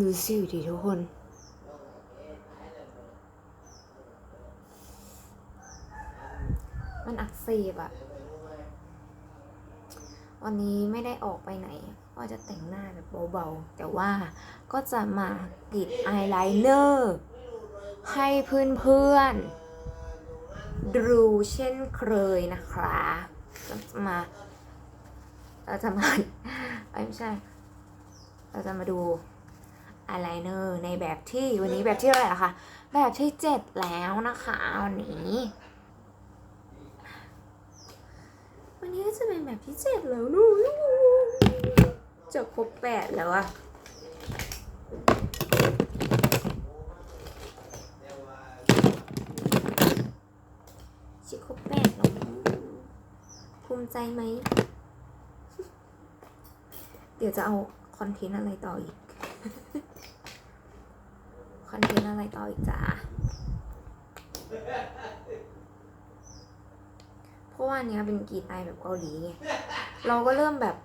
ดูสิดิทุกคน มันอักเสบอะวันนี้ไม่ได้ออกไปไหน ก็จะแต่งหน้าแบบเบาๆ แต่ว่าก็จะมากรีดอายไลเนอร์ ให้เพื่อนๆดูเช่นเคยนะคะจะมาเราจะมาเอ้ยไม่ใช่ เราจะมาดู อายไลเนอร์ในแบบที่วันนี้แบบที่เท่าไหร่ละคะแบบที่เจ็ดแล้วนะคะวันนี้ วันนี้ก็จะเป็นแบบที่เจ็ดแล้วนู่นจะครบแปดแล้วอะจะครบแปดแล้วภูมิใจไหม เดี๋ยวจะเอาคอนเทนต์อะไรต่ออีก อนเทนต์อะไรต่ออีกจ้าเพราะว่าอันเนี้ยเป็นกีดไอแบบเกาหลีไงเราก็เริ่มแบบ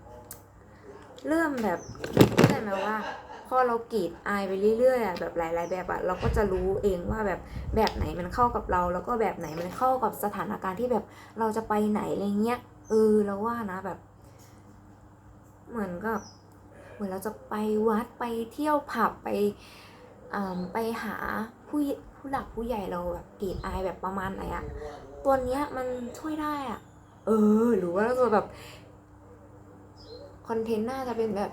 เริ่มแบบเข้าใจไหมว่าพอเรากรีดไอไปเรื่อยๆอะแบบหลาย ๆ แบบอะเราก็จะรู้เองว่าแบบแบบไหนมันเข้ากับเรา แล้วก็แบบไหนมันเข้ากับสถานการณ์ที่แบบเราจะไปไหนอะไรเงี้ยเออเราว่านะแบบ เหมือนกับ เหมือนเราจะไปวัดไปเที่ยวผับไป ไปหาผู้หญ่ผู้หลักผู้ใหญ่เราแบบกรีดอายแบบประมาณไหนอะตัวเนี้ยมันช่วยได้อะเออ หรือว่าเราจะแบบคอนเทนต์น่าจะเป็นแบบ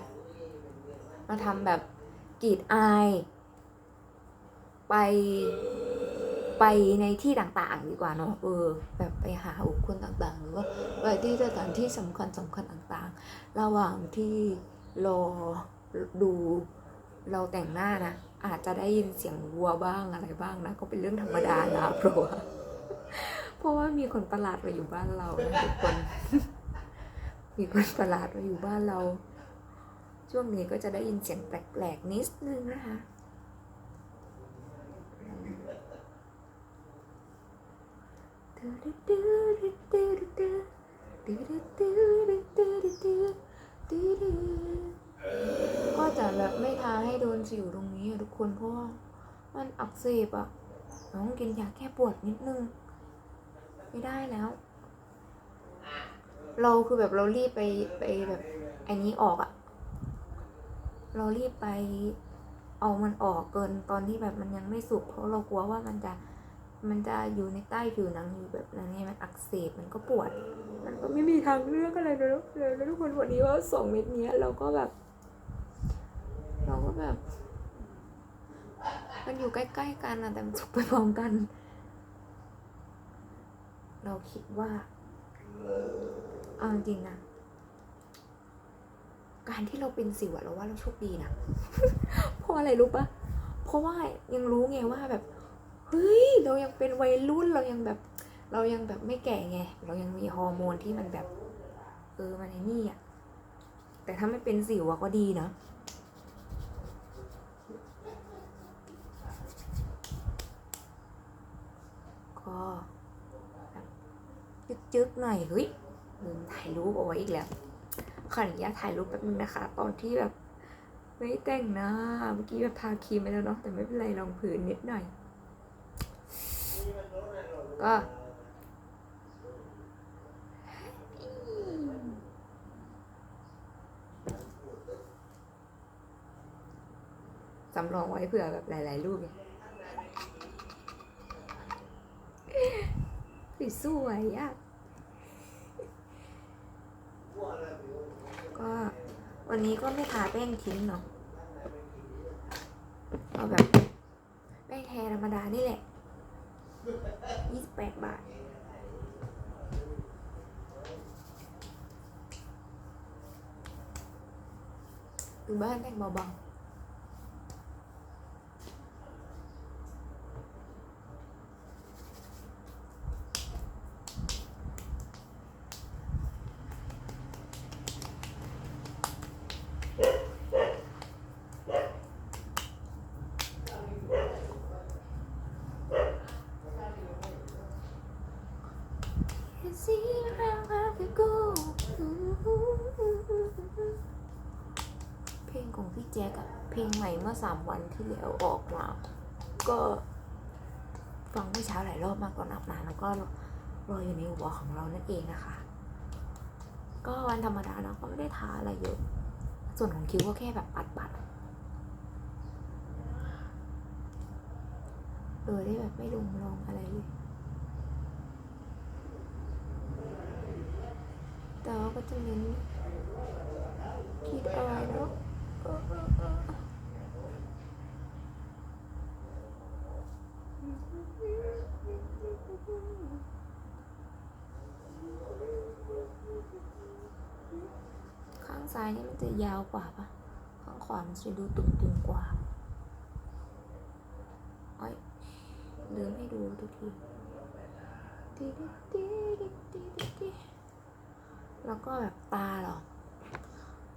มาทำแบบกรีดอาย ไปไปในที่ต่างๆ ดีกว่าเนาะเออ แบบไปหาบุคคลต่างๆ หรือว่าไปที่สถานที่สำคัญสำคัญต่างๆ ระหว่างที่รอดู เราแต่งหน้านะอาจจะได้ยินเสียงวัวบ้างอะไรบ้างนะก็เป็นเรื่องธรรมดานะเพราะว่าเพราะว่ามีคนประหลาดมาอยู่บ้านเรานะทุกคน มีคนประหลาดมาอยู่บ้านเรา ช่วงนี้ก็จะได้ยินเสียงแปลกๆนิดนึงนะคะ ก็จะแบบไม่ทาให้โดนสิวตรงนี้อะทุกคนเพราะว่ามันอักเสบอะน้องกินยาแก้ปวดนิดนึง ไม่ได้แล้ว เราคือแบบเรารีบไปไปแบบไอ้นี้ออกอะเรารีบไปเอามันออกเกินตอนที่แบบมันยังไม่สุกเพราะเรากลัวว่ามันจะมันจะอยู่ในใต้ผิวหนังอยู่แบบนั้นไงมันอักเสบมันก็ปวด มันก็ไม่มีทางเลือกอะไรเลยเลยแล้วทุกคนวันนี้ว่าสองเม็ดเนี้ยเราก็แบบ เราก็แบบ มันอยู่ใกล้ๆกันนะแต่มันสุกไปพร้อมกัน เราคิดว่าเอาจริงๆนะการที่เราเป็นสิวอะเราว่าเราโชคดีนะเพราะอะไรรู้ปะเพราะว่ายังรู้ไงว่าแบบเฮ้ยเรายังเป็นวัยรุ่นเรายังแบบ เรายังแบบไม่แก่ไง เรายังมีฮอร์โมนที่มันแบบ เออมันไอ้นี่อะแต่ถ้าไม่เป็นสิวอะก็ดีนะ ก็แบบ จึกๆหน่อยเฮ้ยลืมถ่ายรูปเอาไว้อีกแล้วขออนุญาตถ่ายรูปแป๊บนึงนะคะ ตอนที่แบบไม่แต่งหน้าเมื่อกี้แบบทาครีมไปแล้วเนาะแต่ไม่เป็นไรลองผืนนิดหน่อย ก็สำรองไว้เผื่อแบบหลาย ๆ รูปไง สวยๆอะก็วันนี้ก็ไม่ทาแป้งทิ้งเนาะเอาแบบแป้งแทธรรมดานี่แหละยี่สิบแปดบาทอยู่บ้านแต่งเบาๆ See how I could go เพลงโค ของพี่แจ๊กอะเพลงให มื่อสามวันที่แล้วออกมา ก็ฟังเมื่อเช้าหลายรอบมากก่อนอาบน้ำแล้วก็รออยู่ในหัวของเรานั่นเองนะคะ ก็วันธรรมดาเนาะก็ไม่ได้ทาอะไรเยอะ ส่วนของคิ้วก็แค่แบบปัดปัดๆโดยได้แบบไม่ลงรองอะไรเลยแต่ว่าก็จะเน้นคิดอะไรเนาะเออเออเออ ข้างซ้ายนี่มันจะยาวกว่าปะข้างขวามันจะดูตุ่มๆกว่าอ้อยลืมให้ดูทุกทีตีดิตีดิตีดิตีแล้วก็แบบตาหรอ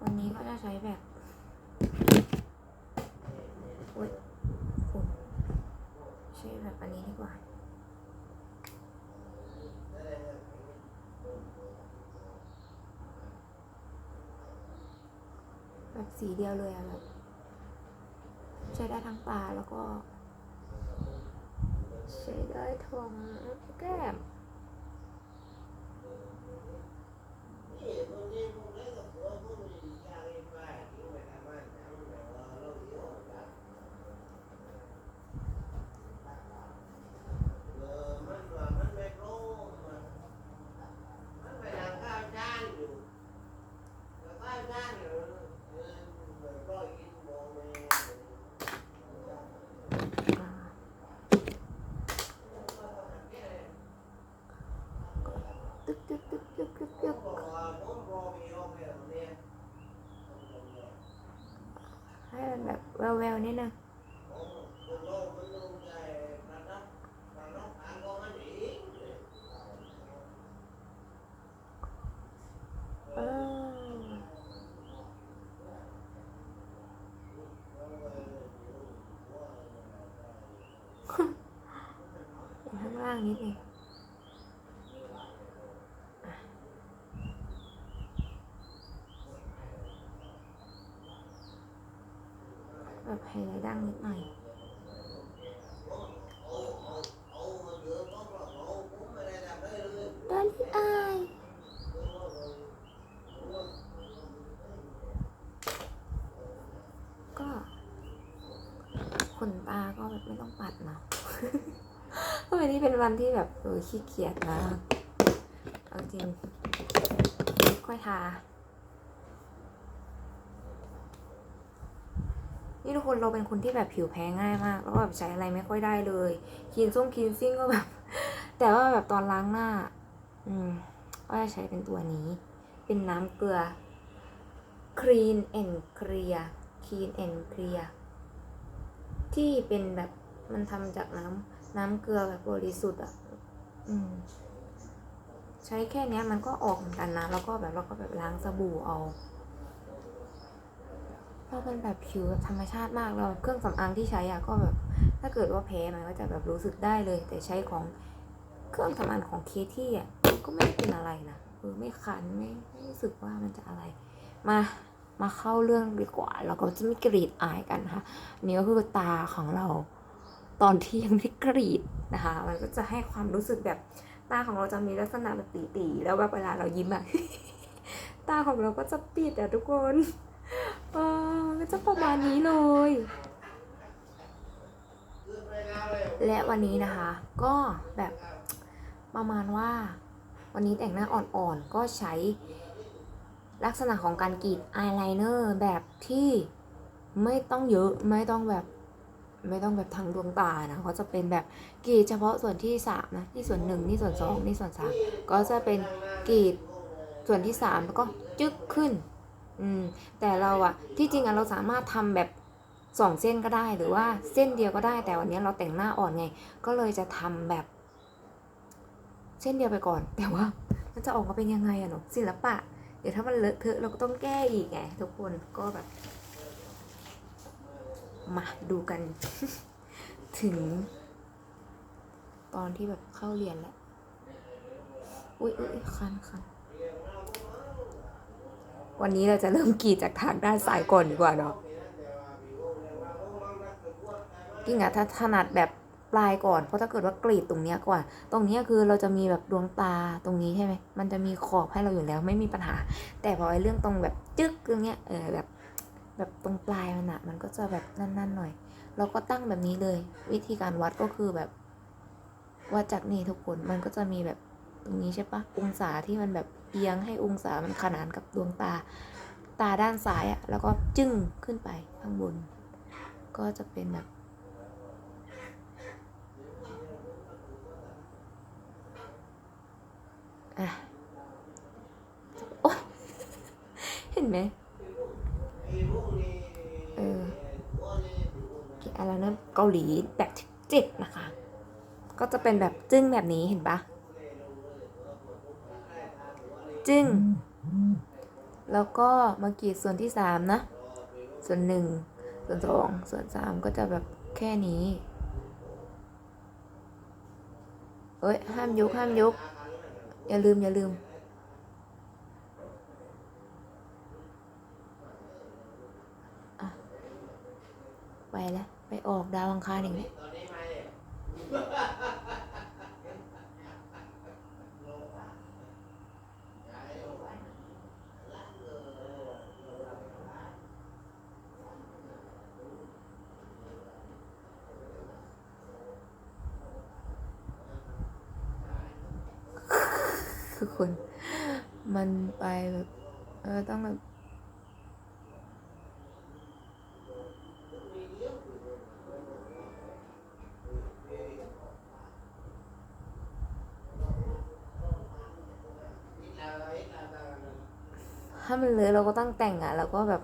วันนี้ก็จะใช้แบบโอ๊ย อันนี้ดีกว่าแบบสีเดียวเลยอะแบบใช้ได้ทั้งตาแล้วก็ ใช้ได้ทั้งแก้ม อ่าตึ๊กตึ๊กตึ๊กตึ๊กตึ๊กตึ๊กให้มันแบบแววๆนิดนึงเออเห็นข้างล่างนิดนึงอะ แบบไฮไลท์ดังนิดหน่อยดอลลี่อายก็ขนตาก็แบบไม่ต้องปัดเนาะเพราะวันนี้เป็นวันที่แบบเออขี้เกียจนะเอาจริงค่อยทา นี่ทุกคนเราเป็นคนที่แบบผิวแพ้ง่ายมาก แล้วก็แบบใช้อะไรไม่ค่อยได้เลยคลีนส้มคลีนซิ่งก็แบบ แต่ว่าแบบตอนล้างหน้า อืมก็จะใช้เป็นตัวนี้ เป็นน้ำเกลือ Clean and Clear Clean and Clear ที่เป็นแบบมันทำจากน้ำน้ำเกลือแบบบริสุทธิ์อะอืมใช้แค่เนี้ยมันก็ออกเหมือนกันนะ แล้วก็แบบเราก็แบบล้างสบู่เอา เราเป็นแบบผิวแบบธรรมชาติมากเราเครื่องสำอางที่ใช้อะก็แบบ ถ้าเกิดว่าแพ้มันก็จะแบบรู้สึกได้เลย แต่ใช้ของเครื่องสำอางของเคที่อะก็ไม่ได้เป็นอะไรนะเออไม่คันไม่ไม่รู้สึกว่ามันจะอะไร มามาเข้าเรื่องดีกว่าเราก็จะไม่กรีดอายกันนะคะนี่ก็คือตาของเรา ตอนที่ยังไม่กรีดนะคะ มันก็จะให้ความรู้สึกแบบตาของเราจะมีลักษณะแบบตีๆแล้วแบบเวลาเรายิ้มอะตาของเราก็จะปิดอะทุกคน ก็จะประมาณนี้เลย และวันนี้นะคะ ก็แบบประมาณว่า วันนี้แต่งหน้าอ่อนๆ ก็ใช้ลักษณะของการกรีดอายไลเนอร์แบบที่ไม่ต้องเยอะไม่ต้องแบบไม่ต้องแบบทางดวงตานะก็จะเป็นแบบกรีดเฉพาะส่วนที่สามนะที่ส่วนหนึ่งนี่ส่วนสองนี่ส่วนสามก็จะเป็นกรีดส่วนที่สามแล้วก็จึ๊กขึ้น อืมแต่เราอะที่จริงอะเราสามารถทำแบบสองเส้นก็ได้หรือว่าเส้นเดียวก็ได้ แต่วันนี้เราแต่งหน้าอ่อนไง ก็เลยจะทำแบบ เส้นเดียวไปก่อน แต่ว่า มันจะออกมาเป็นยังไงอะหนูศิลปะ เดี๋ยวถ้ามันเลอะเทอะเราก็ต้องแก้อีกไงทุกคนก็แบบ มาดูกัน ถึง ตอนที่แบบเข้าเรียนแล้ว อุ้ยอุ้ยคันคัน วันนี้เราจะเริ่มกี่จากทางด้านซ้ายก่อนดีกว่าเนาะกิ่งอะถ้าถนัดแบบปลายก่อน เพราะถ้าเกิดว่ากรีดตรงเนี้ยก่อน ตรงเนี้ยคือเราจะมีแบบดวงตาตรงนี้ใช่ไหมมันจะมีขอบให้เราอยู่แล้วไม่มีปัญหา แต่พอไอ้เรื่องตรงแบบจึ๊กตรงเนี้ยเออแบบแบบตรงปลายมันอะมันก็จะแบบนั่นๆหน่อย เราก็ตั้งแบบนี้เลย วิธีการวัดก็คือแบบวัดจากนี่ทุกคนมันก็จะมีแบบตรงนี้ใช่ปะองศาที่มันแบบ เอียงให้องศามันขนานกับดวงตา ตาด้านซ้ายอะแล้วก็จึ้งขึ้นไปข้างบน ก็จะเป็นแบบอะโอ๊ยเห็นไหมเอออะไรนะเกาหลีแบบเจ็ดนะคะ ก็จะเป็นแบบจึ้งแบบนี้เห็นปะ จึ้งแล้วก็มากรีดส่วนที่สามนะ ส่วนหนึ่งส่วนสองส่วนสามก็จะแบบแค่นี้ เอ้ย ห้ามยุกห้ามยุกอย่าลืม อย่าลืม ไปแล้ว ไปออกดาวอังคารอีกแล้วคือคน มัน ไปแบบเออต้องแบบถ้ามันเลยเราก็ต้องแต่งอะ แล้วก็แบบ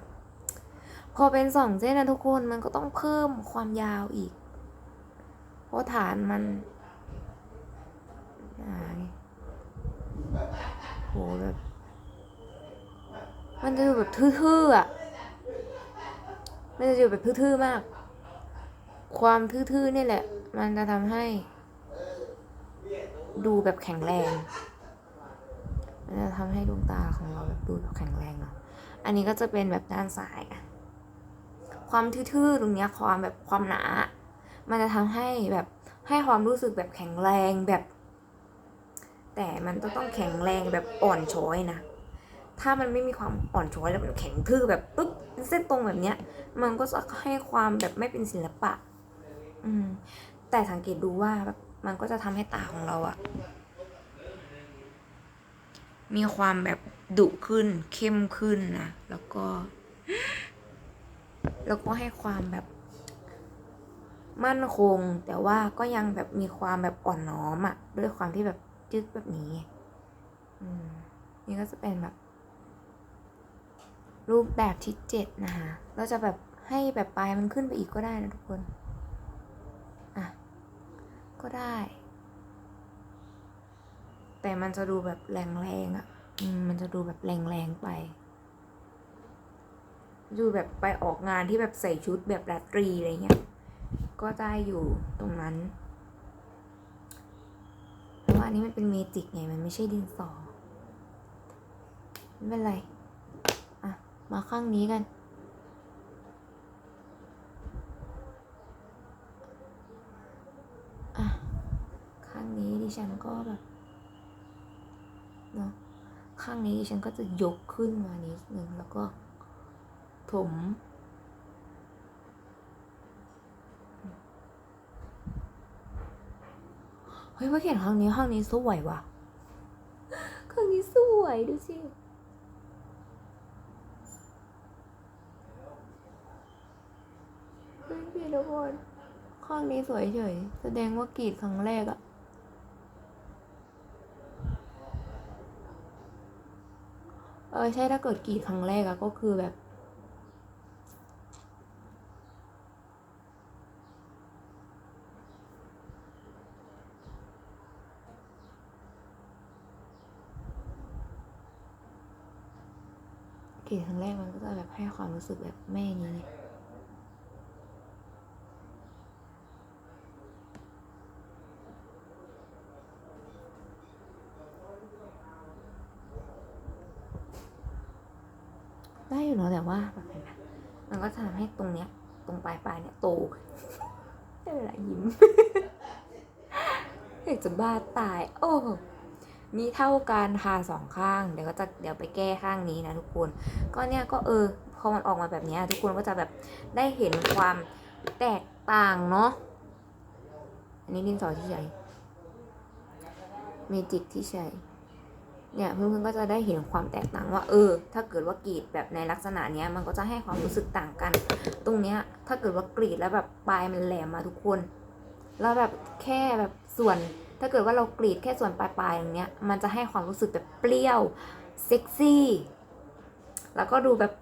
พอเป็นสองเส้นนะทุกคนมันก็ต้องเพิ่มความยาวอีก เพราะฐานมันอ่าไงโหแบบ มันจะอยู่แบบทื่อๆอะ มันจะอยู่แบบทื่อๆมาก ความทื่อๆนี่แหละ มันจะทำให้ ดูแบบแข็งแรง มันจะทำให้ดวงตาของเราแบบดูแบบแข็งแรงเนาะ อันนี้ก็จะเป็นแบบด้านซ้ายอะความทื่อๆตรงเนี้ยความแบบความหนา มันจะทำให้แบบให้ความรู้สึกแบบแข็งแรงแบบ แต่มันต้องต้องแข็งแรงแบบอ่อนช้อยนะ ถ้ามันไม่มีความอ่อนช้อยแล้วมันแข็งทื่อแบบปึ๊บเส้นตรงแบบเนี้ย มันก็จะให้ความแบบไม่เป็นศิลปะ อืม แต่สังเกตดูว่าแบบมันก็จะทำให้ตาของเราอะมีความแบบดุขึ้น เข้มขึ้นนะแล้วก็ แล้วก็ให้ความแบบ มั่นคง แต่ว่าก็ยังแบบมีความแบบอ่อนน้อมอะด้วยความที่แบบจึ๊กแบบนี้ อืมนี่ก็จะเป็นแบบ รูปแบบที่เจ็ดนะคะเราจะแบบให้แบบปลายมันขึ้นไปอีกก็ได้นะทุกคน อะ ก็ได้ แต่มันจะดูแบบแรงๆอะอืมมันจะดูแบบแรงๆไป ดูแบบไปออกงานที่แบบใส่ชุดแบบราตรีอะไรเงี้ย ก็ได้อยู่ตรงนั้นแต่ว่าอันนี้มันเป็นเมจิกไง มันไม่ใช่ดินสอ ไม่เป็นไร มาข้างนี้กัน อะ ข้างนี้ดิฉันก็แบบเนาะข้างนี้ดิฉันก็จะยกขึ้นมานิดนึงแล้วก็ถมเฮ้ยว่าเขียนข้างนี้ข้างนี้สวยว่ะข้างนี้สวยดูสิ เฮ้ยพี่ทุกคนข้างนี้สวยเฉย แสดงว่ากรีดครั้งแรกอะเออใช่ถ้าเกิดกรีดครั้งแรกอะก็คือแบบ กรีดครั้งแรกมันก็จะแบบให้ความรู้สึกแบบไม่นี้ ได้อยู่ เนอะแต่ว่าแบบเห็นไหมมันก็จะทำให้ตรงเนี้ย ตรงปลายปลายเนี่ยโตขึ้นแต่ละยิ้มอยากจะบ้าตาย โอ้มีเท่ากันค่ะสองข้าง เดี๋ยวก็จะเดี๋ยวไปแก้ข้างนี้นะทุกคน ก็เนี่ยก็เออพอมันออกมาแบบเนี้ยทุกคนก็จะแบบได้เห็นความแตกต่างเนาะอันนี้ดินสอที่ใช้เมจิกที่ใช้ เนี่ยเพื่อนๆก็จะได้เห็นความแตกต่างว่าเออ ถ้าเกิดว่ากรีดแบบในลักษณะเนี้ยมันก็จะให้ความรู้สึกต่างกัน ตรงเนี้ยถ้าเกิดว่ากรีดแล้วแบบปลายมันแหลมมาทุกคน แล้วแบบแค่แบบส่วน ถ้าเกิดว่าเรากรีดแค่ส่วนปลายๆอย่างเนี้ยมันจะให้ความรู้สึกแบบเปรี้ยวเซ็กซี่แล้วก็ดูแบบ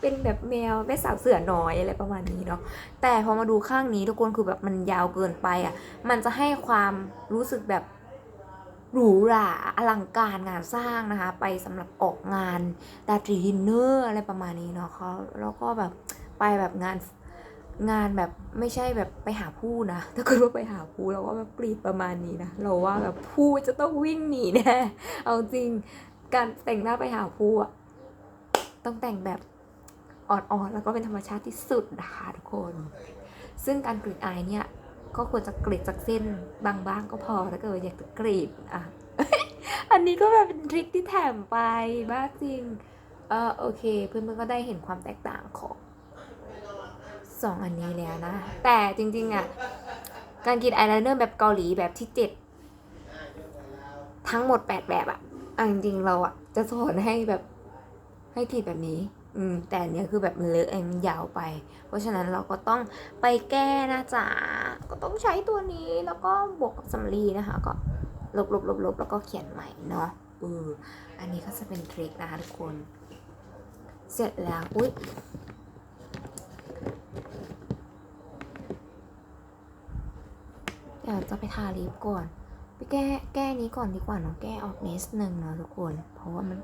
เป็นแบบแมวแม่สาวเสือน้อยอะไรประมาณนี้เนาะแต่พอมาดูข้างนี้ทุกคนคือแบบมันยาวเกินไปอะ มันจะให้ความรู้สึกแบบ หรูหราอลังการงานสร้างนะคะ ไปสำหรับออกงานดาตรีดินเนอร์อะไรประมาณนี้เนาะเขาแล้วก็แบบไปแบบงานงานแบบไม่ใช่แบบไปหาผู้นะถ้าเกิดว่าไปหาผู้เราก็แบบกรีดประมาณนี้นะเราว่าแบบผู้จะต้องวิ่งหนีแน่เอาจริงการแต่งหน้าไปหาผู้อะต้องแต่งแบบอ่อนๆแล้วก็เป็นธรรมชาติที่สุดนะคะทุกคน ซึ่งการกรีดอายเนี่ย ก็ควรจะกรีดจากเส้นบางๆก็พอถ้าเกิดอยากจะกรีดอะอันนี้ก็แบบเป็นทริคที่แถมไปบ้าจริงเออโอเค เพื่อนๆก็ได้เห็นความแตกต่างของสองอันนี้แล้วนะ แต่จริงๆอะการกรีดอายไลเนอร์แบบเกาหลีแบบที่เจ็ดทั้งหมดแปดแบบอะอจริงๆเราอะจะสอนให้แบบให้กรีดแบบนี้ อืมแต่เนี้ยคือแบบมันเลอะเองมันยาวไป เพราะฉะนั้นเราก็ต้องไปแก้นะจ๊ะก็ต้องใช้ตัวนี้แล้วก็บวกกับสำลีนะคะ ก็ลบลบลบลบแล้วก็เขียนใหม่เนาะเอออันนี้ก็จะเป็นทริคนะคะทุกคน เสร็จแล้วอุ๊ยเดี๋ยวจะไปทาลิปก่อน ไปแก้แก้นี้ก่อนดีกว่าเนาะแก้ออกเนิดนึงเนาะทุกคน เพราะว่ามัน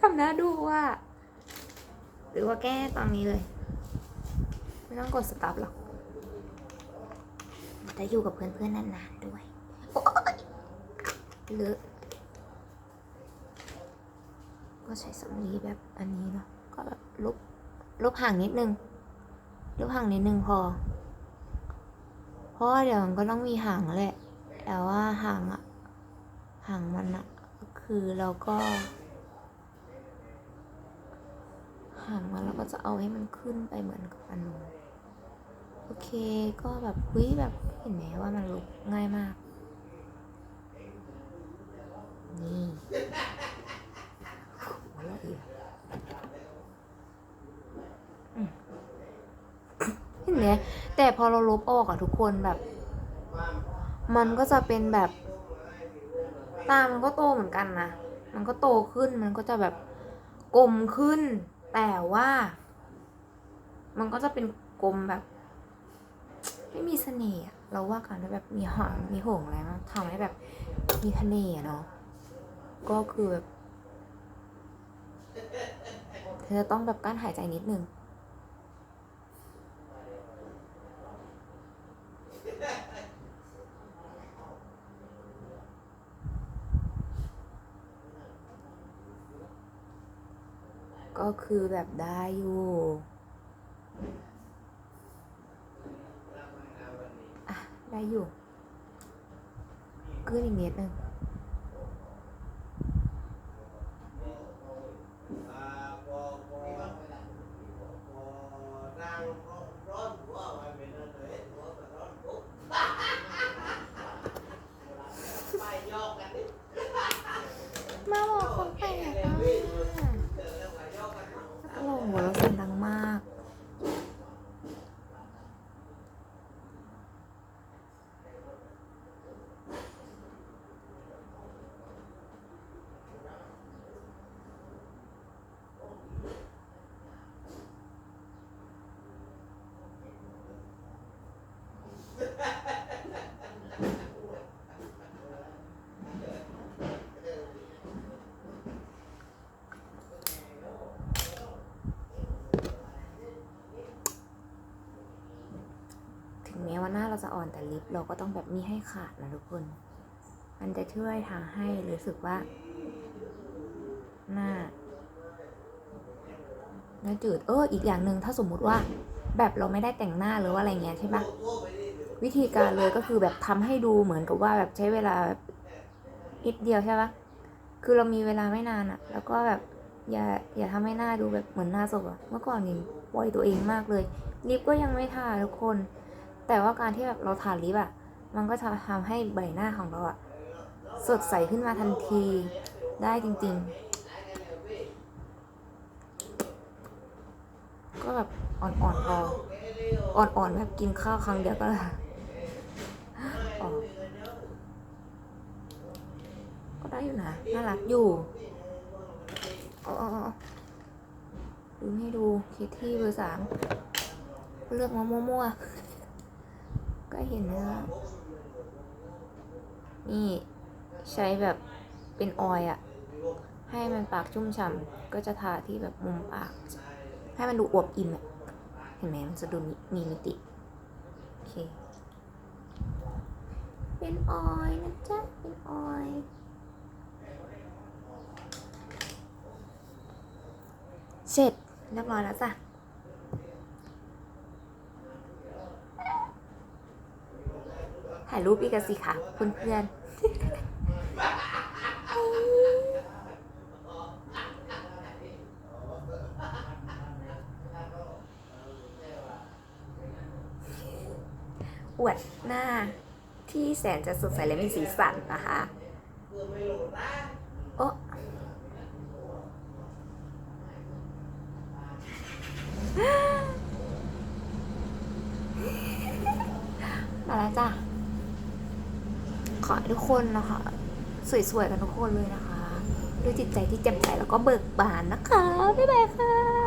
ทำห น้าดูว่า หรือว่าแก้ตอนนี้เลย ไม่ต้องกดสต็อปหรอกจะอยู่กับเพื่อนๆนานๆด้วยโอ๊ยเลอะก็ใช้สำลีแบบอันนี้เนาะก็แบบลบลบห่างนิดนึงลบห่างนิดนึงพอ เพราะเดี๋ยวมันก็ต้องมีห่างแหละ แต่ว่าห่างอะห่างมันอะคือเราก็ ห่างมาแล้วก็จะเอาให้มันขึ้นไปเหมือนกับอันนู้นโอเคก็แบบเฮ้ยแบบเห็นไหมว่ามันลุกง่ายมาก นี่โหละเอียดเห็นไหมแต่พอเราลบออกอะทุกคนแบบ มันก็จะเป็นแบบตามันก็โตเหมือนกันนะ มันก็โตขึ้น มันก็จะแบบกลมขึ้น แต่ว่า มันก็จะเป็นกลมแบบ ไม่มีเสน่ห์เราว่าการที่แบบมีหางมีโหงอะไรมันทำให้แบบมีเสน่ห์เนาะก็คือแบบเธอจะต้องแบบกั้นหายใจนิดนึง ก็คือแบบได้อยู่อะได้อยู่ขึ้นอีกนิดนึง มาบอกคนแปลกอะโอ้โหเราเสียงดังมาก ถึงแม้ว่าหน้าเรา จะอ่อนแต่ลิปเราก็ต้องแบบมีให้ขาดนะทุกคน มันจะช่วยทางให้รู้สึกว่า หน้าหน้าจืด เออ อีกอย่างหนึ่งถ้าสมมุติว่าแบบเราไม่ได้แต่งหน้าหรือว่าอะไรเงี้ยใช่ปะวิธีการเลยก็คือแบบทำให้ดูเหมือนกับว่าแบบใช้เวลาแบบนิดเดียวใช่ปะคือเรามีเวลาไม่นานอะแล้วก็แบบอย่าอย่าทำให้หน้าดูแบบเหมือนหน้าศพอะเมื่อก่อนนี่ปล่อยตัวเองมากเลยลิปก็ยังไม่ทาทุกคน แต่ว่าการที่แบบเราทาลิปอะมันก็จะทำให้ใบหน้าของเราอะสดใสขึ้นมาทันทีได้จริง ๆ ก็แบบอ่อนๆพออ่อนๆแบบกินข้าวครั้งเดียวก็ละกก็ได้อยู่นะ น่ารักอยู่อ๋ออ๋ออ๋อลืมให้ดูคิดที่เบอร์สามเลือกมามั่วๆ ก็เห็นนะนี่ใช้แบบเป็นออยอะให้มันปากชุ่มฉ่ำก็จะทาที่แบบมุมปาก ให้มันดูอวบอิ่มอะเห็นไหมมันจะดูมีมิติโอเค เป็นออยนะจ๊ะ เป็นออยเสร็จเรียบร้อยแล้วจ้ะ ถ่ายรูปอีกสิค่ะเพื่อนอวดหน้าที่แสนจะสดใสและมีสีสันนะคะโอ้ มาแล้วจ้ะ ขอให้ทุก คนนะคะ สวยๆกันทุกคนเลยนะคะ ด้วยจิตใจที่แจ่มใสแล้วก็เบิกบานนะคะ บ๊ายบายค่ะ